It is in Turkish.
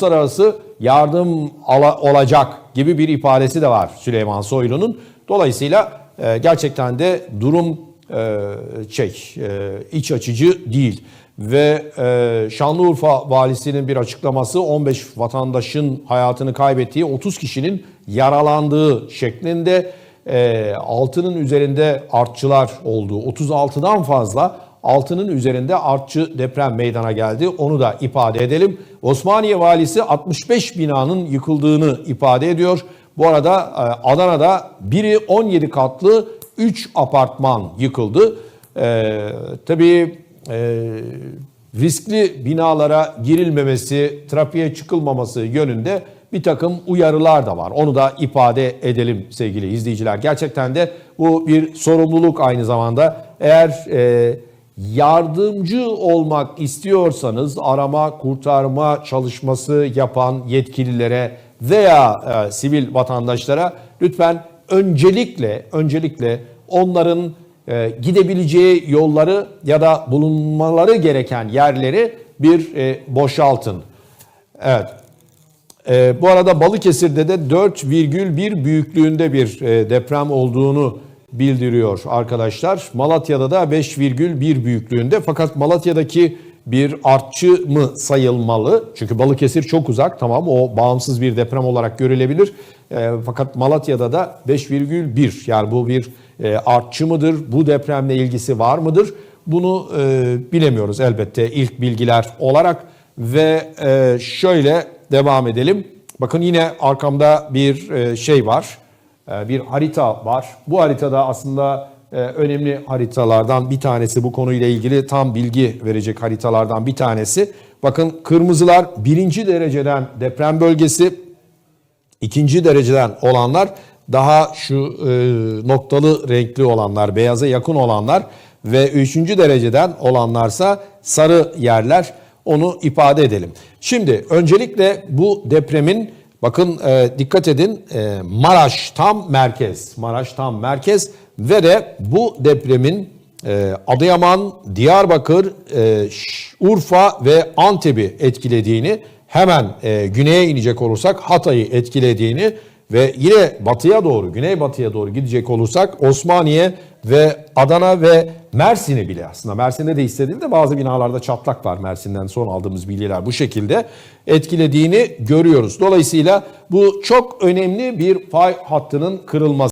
uluslararası yardım olacak gibi bir ifadesi de var Süleyman Soylu'nun. Dolayısıyla e, gerçekten de durum e, şey e, iç açıcı değil. Ve e, Şanlıurfa valisinin bir açıklaması 15 vatandaşın hayatını kaybettiği 30 kişinin yaralandığı şeklinde e, altının üzerinde artçılar olduğu 36'dan fazla altının üzerinde artçı deprem meydana geldi. Onu da ifade edelim. Osmaniye valisi 65 binanın yıkıldığını ifade ediyor. Bu arada e, Adana'da biri 17 katlı 3 apartman yıkıldı. E, tabii e, riskli binalara girilmemesi, trafiğe çıkılmaması yönünde bir takım uyarılar da var. Onu da ifade edelim sevgili izleyiciler. Gerçekten de bu bir sorumluluk aynı zamanda. Eğer e, yardımcı olmak istiyorsanız arama kurtarma çalışması yapan yetkililere veya e, sivil vatandaşlara lütfen öncelikle öncelikle onların e, gidebileceği yolları ya da bulunmaları gereken yerleri bir e, boşaltın. Evet. E, bu arada Balıkesir'de de 4,1 büyüklüğünde bir e, deprem olduğunu bildiriyor arkadaşlar. Malatya'da da 5,1 büyüklüğünde fakat Malatya'daki bir artçı mı sayılmalı? Çünkü Balıkesir çok uzak tamam o bağımsız bir deprem olarak görülebilir. E, fakat Malatya'da da 5,1 yani bu bir e, artçı mıdır? Bu depremle ilgisi var mıdır? Bunu e, bilemiyoruz elbette ilk bilgiler olarak ve e, şöyle devam edelim. Bakın yine arkamda bir e, şey var. E, bir harita var. Bu haritada aslında e, önemli haritalardan bir tanesi bu konuyla ilgili tam bilgi verecek haritalardan bir tanesi. Bakın kırmızılar birinci dereceden deprem bölgesi, ikinci dereceden olanlar daha şu e, noktalı renkli olanlar, beyaza yakın olanlar ve üçüncü dereceden olanlarsa sarı yerler. Onu ifade edelim. Şimdi öncelikle bu depremin bakın e, dikkat edin e, Maraş tam merkez. Maraş tam merkez ve de bu depremin e, Adıyaman, Diyarbakır, e, Urfa ve Antep'i etkilediğini hemen e, güneye inecek olursak Hatay'ı etkilediğini ve yine batıya doğru, güneybatıya doğru gidecek olursak Osmaniye ve Adana ve Mersin'i bile aslında Mersin'de de hissedildi bazı binalarda çatlak var Mersin'den son aldığımız bilgiler bu şekilde etkilediğini görüyoruz. Dolayısıyla bu çok önemli bir fay hattının kırılması.